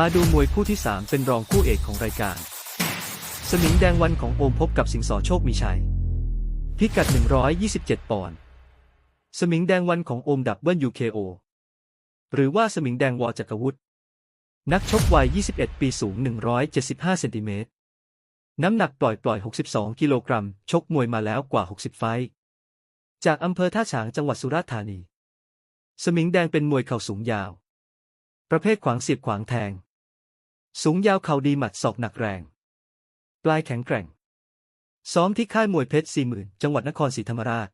มาดูมวยคู่ที่ 3 เป็นรองคู่เอกของรายการ สมิงแดงวันของโอมพบกับสิงห์สอโชคมีชัย พิกัด 127 ปอนด์ สมิงแดงวันของโอมดับเบิลยูเคโอหรือว่าสมิงแดงวอจักรวุฒิ นักชกวัย 21 ปีสูง 175 เซนติเมตร น้ำหนักปล่อยปล่อย 62 กิโลกรัม ชกมวยมาแล้วกว่า 60 ไฟจากอำเภอท่าฉางจังหวัดสุราษฎร์ธานี สมิงแดงเป็นมวยเข่าสูงยาว ประเภทขวางเสียบขวางแทง สูงยาวเข่าดีหมัดศอกหนักแรง ปลายแข็งแกร่ง ซ้อมที่ค่ายมวยเพชรสี่หมื่นจังหวัดนครศรีธรรมราช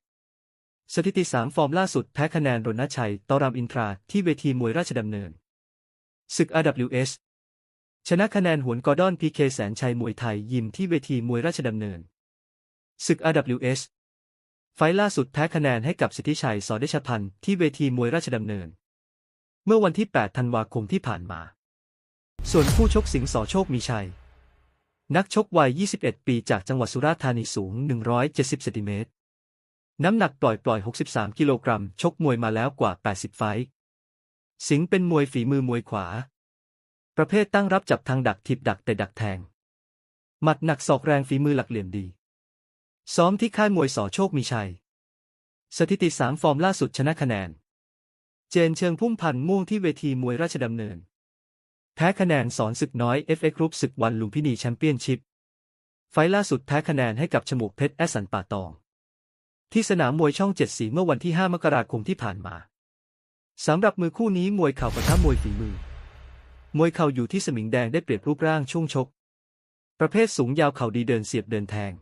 สถิติสามฟอร์มล่าสุดแพ้คะแนนรณชัยตอรามอินทราที่เวทีมวยราชดำเนิน ศึก RWS ชนะคะแนนหวนกอร์ดอนพีเคแสนชัยมวยไทยยิมที่เวทีมวยราชดำเนิน ศึก RWS ไฟล์ล่าสุดแพ้คะแนนให้กับสิทธิชัยสอเดชพันธ์ที่เวทีมวยราชดำเนิน เมื่อวันที่ 8 ธันวาคมที่ผ่านมา ส่วนผู้ชกสิงห์สอโชคมีชัย นักชกวัย 21 ปีจากจังหวัดสุราษฎร์ธานีสูง 170เซนติเมตร น้ำหนักปล่อยปล่อย 63 กิโลกรัม ชกมวยมาแล้วกว่า 80 ไฟต์สิงห์เป็นมวยฝีมือมวยขวา ประเภทตั้งรับจับทางดักทิบดักแต่ดักแทง หมัดหนักศอกแรงฝีมือหลักเหลี่ยมดี ซ้อมที่ค่ายมวยสอโชคมีชัย สถิติ 3 ฟอร์มล่าสุดชนะคะแนน เจนเชิงพุ่มพันธ์ม่วงที่เวทีมวยราชดำเนิน แพ้คะแนนสอนศึกน้อย FA กรุ๊ปศึกวันลุมพินีแชมเปี้ยนชิพ ไฟล์ล่าสุดแพ้คะแนนให้กับฉมูกเพชรแอสสันป่าตอง ที่สนามมวยช่องเจ็ดสีเมื่อวันที่ 5 มกราคมที่ผ่านมาสำหรับมือคู่นี้มวยเข่าปะทะมวยฝีมือ มวยเข่าอยู่ที่สมิงแดงได้เปรียบรูปร่างช่วงชก ประเภทสูงยาวเข่าดีเดินเสียบเดินแทง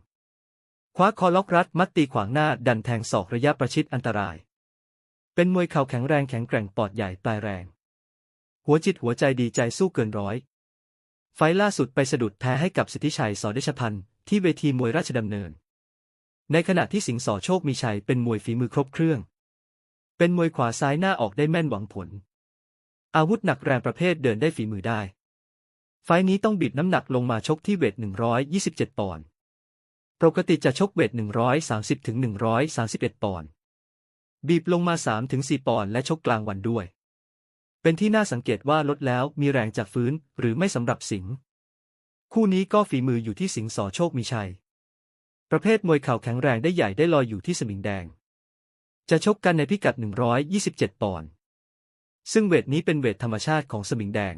คว้าคอล็อกรัดมัดตีขวางหน้าดันแทงศอกระยะประชิดอันตราย เป็นมวยเข่าแข็งแรงแข็งแกร่งปอดใหญ่ปลายแรง หัวจิตหัวใจดีใจสู้เกินร้อย ไฟล่าสุดไปสะดุดแพ้ให้กับสิทธิชัยสอเดชพันธ์ที่เวทีมวยราชดำเนิน ในขณะที่สิงห์สอโชคมีชัยเป็นมวยฝีมือครบเครื่อง เป็นมวยขวาซ้ายหน้าออกได้แม่นหวังผล อาวุธหนักแรงประเภทเดินได้ฝีมือได้ ไฟนี้ต้องบิดน้ำหนักลงมาชกที่เวท 127 ปอนด์ ปกติจะชกเวท 130ถึง131 ปอนด์ บีบลงมา 3-4 ปอนด์และชกกลางวันด้วย เป็นที่น่าสังเกตว่าลดแล้วมีแรงจากฟื้นหรือไม่สำหรับสิงห์คู่นี้ก็ฝีมืออยู่ที่สิงห์สอโชคมีชัย ประเภทมวยเข่าแข็งแรงได้ใหญ่ได้ลอยอยู่ที่สมิงแดง จะชกกันในพิกัด 127 ปอนด์ซึ่งเวทนี้เป็นเวทธรรมชาติของสมิงแดง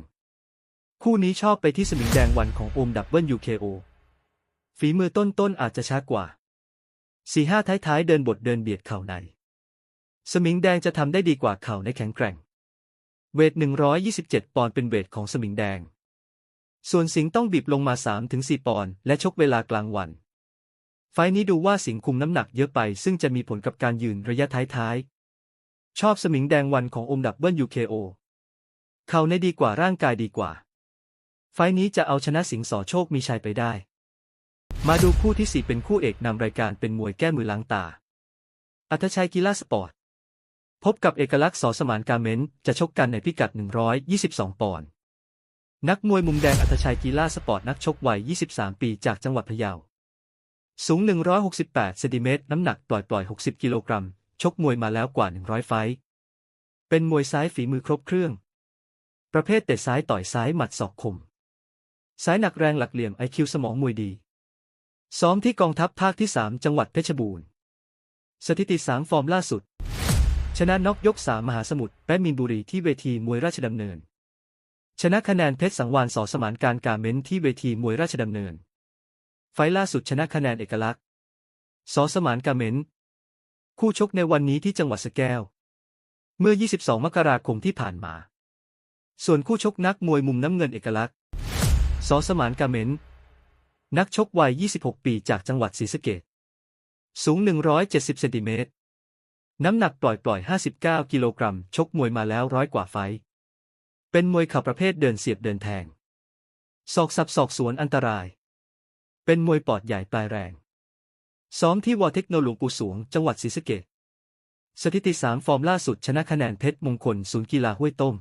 คู่นี้ชอบไปที่สมิงแดงวันของโอมดับเบิลยูเคโอฝีมือต้นๆอาจจะช้ากว่าสี่ห้าท้ายๆ เดินบทเดินเบียดเข่าใน สมิงแดงจะทำได้ดีกว่าเข่าในแข็งแกร่ง เวท 127 ปอนด์เป็นเวทของสมิงแดง ส่วนสิงต้องบีบลงมา 3-4 ปอนด์และชกเวลากลางวัน ไฟล์นี้ดูว่าสิงคุมน้ำหนักเยอะไป ซึ่งจะมีผลกับการยืนระยะท้ายๆ ชอบสมิงแดงวันของอมดับเบิลยูเคโอเขาในดีกว่าร่างกายดีกว่า ไฟนี้จะเอาชนะสิงห์สอโชคมีชัยไปได้ มาดูคู่ที่4เป็นคู่เอกนำรายการเป็นมวยแก้มือล้างตา อัธชัยกีฬาสปอร์ต พบกับเอกลักษณ์สอสมานกาเมนจะชกกันในพิกัด 122 ปอนด์ นักมวยมุมแดงอัธชัยกีฬาสปอร์ตนักชกวัย 23 ปีจากจังหวัดพะเยา สูง 168 เซนติเมตร น้ำหนักปล่อยปล่อย 60 กิโลกรัม ชกมวยมาแล้วกว่า 100 ไฟต์เป็นมวยซ้ายฝีมือครบเครื่อง ประเภทเตะซ้ายต่อยซ้ายหมัดศอกคม ซ้ายหนักแรงหลักเหลี่ยมไอคิวสมองมวยดี ซ้อมที่กองทัพภาคที่ 3 จังหวัดเพชรบูรณ์ สถิติ3ฟอร์มล่าสุด ชนะน็อกยก3มหาสมุทรแปะมินบุรีที่เวทีมวยราชดำเนิน ชนะคะแนนเพชรสังวานสอสมานการการเม้นที่เวทีมวยราชดำเนิน ไฟล์ล่าสุดชนะคะแนนเอกลักษณ์สอสมานการเม้น คู่ชกในวันนี้ที่จังหวัดสแก้ว เมื่อ 22 มกราคมที่ผ่านมา ส่วนคู่ชกนักมวยมุมน้ำเงินเอกลักษณ์สอสมานการเม้น นักชกวัย 26 ปีจากจังหวัดศรีสะเกษสูง 170 เซนติเมตร น้ำหนักปล่อยปล่อย 59 กิโลกรัม ชกมวยมาแล้วร้อยกว่าไฟ เป็นมวยข่าประเภทเดินเสียบเดินแทง ศอกสับศอกสวนอันตราย เป็นมวยปอดใหญ่ปลายแรง ซ้อมที่วอเทคโนหลวงปู่สวง จังหวัดศรีสะเกษสถิติ 3 ฟอร์มล่าสุดชนะคะแนนเพชรมงคลศูนย์กีฬาห้วยต้ม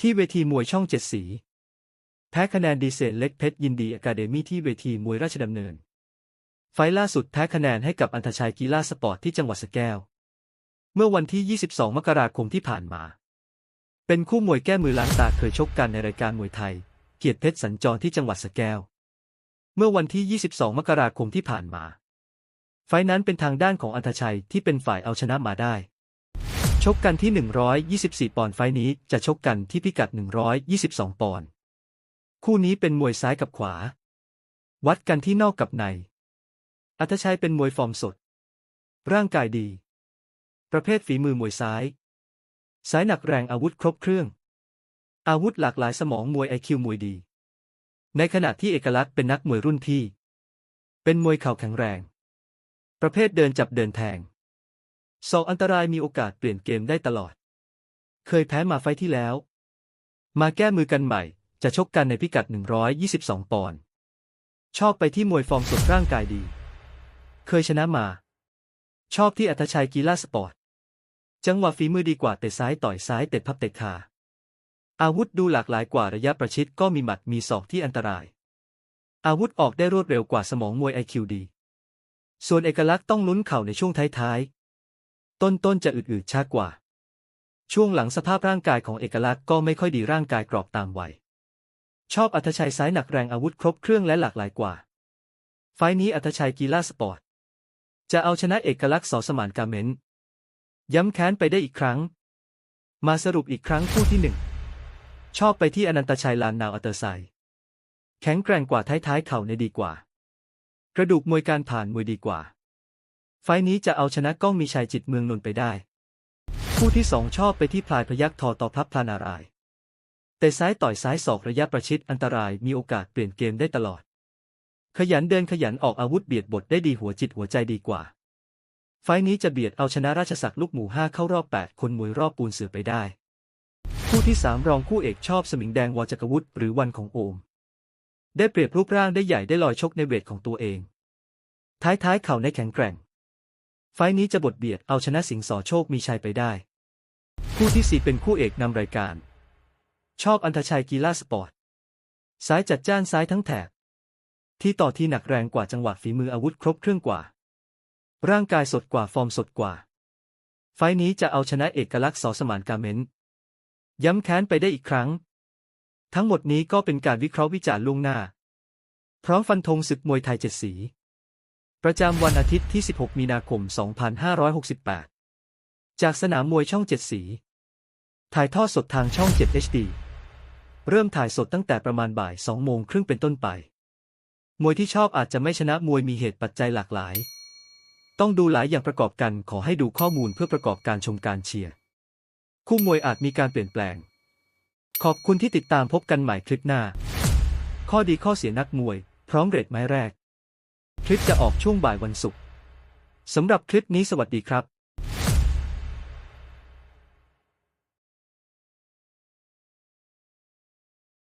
ที่เวทีมวยช่องเจ็ดสี แพ้คะแนนดีเซลเล็กเพชรยินดีอะคาเดมี่ที่เวทีมวยราชดำเนิน ไฟล์ล่าสุดแพ้คะแนนให้กับอันธชัยกีฬาสปอร์ตที่จังหวัดสแก้ว เมื่อวันที่ 22 มกราคมที่ผ่านมา เป็นคู่มวยแก้มือล้างตาเคยชกกันในรายการมวยไทย เกียรติเพชรสัญจรที่จังหวัดสะแก้ว เมื่อวันที่ 22 มกราคมที่ผ่านมา ไฟท์นั้นเป็นทางด้านของอันธชัยที่เป็นฝ่ายเอาชนะมาได้ ชกกันที่ 124 ปอนด์ไฟท์นี้จะชกกันที่พิกัด 122 ปอนด์ คู่นี้เป็นมวยซ้ายกับขวา วัดกันที่นอกกับใน อัธชัยเป็นมวยฟอร์มสด ร่างกายดี ประเภทฝีมือมวยซ้าย สายหนักแรงอาวุธครบเครื่อง อาวุธหลากหลายสมองมวยไอคิวมวยดี ในขณะที่เอกลักษณ์เป็นนักมวยรุ่นพี่ เป็นมวยเข่าแข็งแรง ประเภทเดินจับเดินแทงสองอันตรายมีโอกาสเปลี่ยนเกมได้ตลอด เคยแพ้มาไฟที่แล้ว มาแก้มือกันใหม่ จะชกกันในพิกัด 122 ปอนด์ชอบไปที่มวยฟอร์มสดร่างกายดี เคยชนะมา ชอบที่อัธชัยกีฬาสปอร์ต จังหวะฝีมือดีกว่าเตะซ้ายต่อยซ้ายเตะพับเตะขา อาวุธดูหลากหลายกว่าระยะประชิดก็มีหมัดมีศอกที่อันตราย อาวุธออกได้รวดเร็วกว่าสมองมวยไอคิวดี ส่วนเอกลักษณ์ต้องลุ้นเข่าในช่วงท้ายๆ ต้นๆจะอืดๆช้ากว่า ช่วงหลังสภาพร่างกายของเอกลักษณ์ก็ไม่ค่อยดีร่างกายกรอบตามวัยชอบอัธชัยซ้ายหนักแรงอาวุธครบเครื่องและหลากหลายกว่า ไฟนี้อัธชัยกีฬาสปอร์ต จะเอาชนะเอกลักษณ์สอสมานกาเมน ย้ำแค้นไปได้อีกครั้ง มาสรุปอีกครั้งคู่ที่หนึ่งชอบไปที่อนันตชัยลานนาวอัตเตอร์ไซด์แข็งแกร่งกว่าท้ายๆเข่าในดีกว่า กระดูกมวยการผ่านมวยดีกว่า ไฟล์นี้จะเอาชนะก้องมีชัยจิตเมืองนนไปได้ คู่ที่สองชอบไปที่พลายพยักทอต่อพลับพลานารายแต่ซ้ายต่อยซ้ายศอกระยะประชิดอันตรายมีโอกาสเปลี่ยนเกมได้ตลอด ขยันเดินขยันออกอาวุธเบียดบทได้ดีหัวจิตหัวใจดีกว่า ไฟนี้จะเบียดเอาชนะราชสักดิ์ลูกหมูห้าเข้ารอบ 8 คนมวยรอบปูนเสือไปได้ คู่ที่ 3 รองคู่เอกชอบสมิงแดงวอจักรวุฒิหรือวันของโอม ได้เปรียบรูปร่างได้ใหญ่ได้ลอยชกในเวทของตัวเอง ท้ายท้ายๆเข่าในแข็งแกร่ง ไฟนี้จะบทเบียดเอาชนะสิงห์สอโชคมีชัยไปได้ คู่ที่ 4 เป็นคู่เอกนำรายการ ชอบอันธชัยกีฬาสปอร์ตซ้ายจัดจ้านซ้ายทั้งแถบที่ต่อที่หนักแรงกว่าจังหวะฝีมืออาวุธครบเครื่องกว่า ร่างกายสดกว่าฟอร์มสดกว่า ไฟนี้จะเอาชนะเอกลักษณ์สอสมานกาเมนย้ำแค้นไปได้อีกครั้ง ทั้งหมดนี้ก็เป็นการวิเคราะห์วิจารณ์ล่วงหน้า พร้อมฟันธงศึกมวยไทยเจ็ดสี ประจำวันอาทิตย์ที่ 16 มีนาคม 2568 จากสนามมวยช่องเจ็ดสี ถ่ายทอดสดทางช่อง 7 HD เริ่มถ่ายสดตั้งแต่ประมาณบ่าย 2 โมงครึ่งเป็นต้นไป มวยที่ชอบอาจจะไม่ชนะมวยมีเหตุปัจจัยหลากหลาย ต้องดูหลายอย่างประกอบกันขอให้ดูข้อมูลเพื่อประกอบการชมการเชียร์ คู่มวยอาจมีการเปลี่ยนแปลง ขอบคุณที่ติดตามพบกันใหม่คลิปหน้า ข้อดีข้อเสียนักมวย พร้อมเรทไม้แรก คลิปจะออกช่วงบ่ายวันศุกร์สำหรับคลิปนี้สวัสดีครับ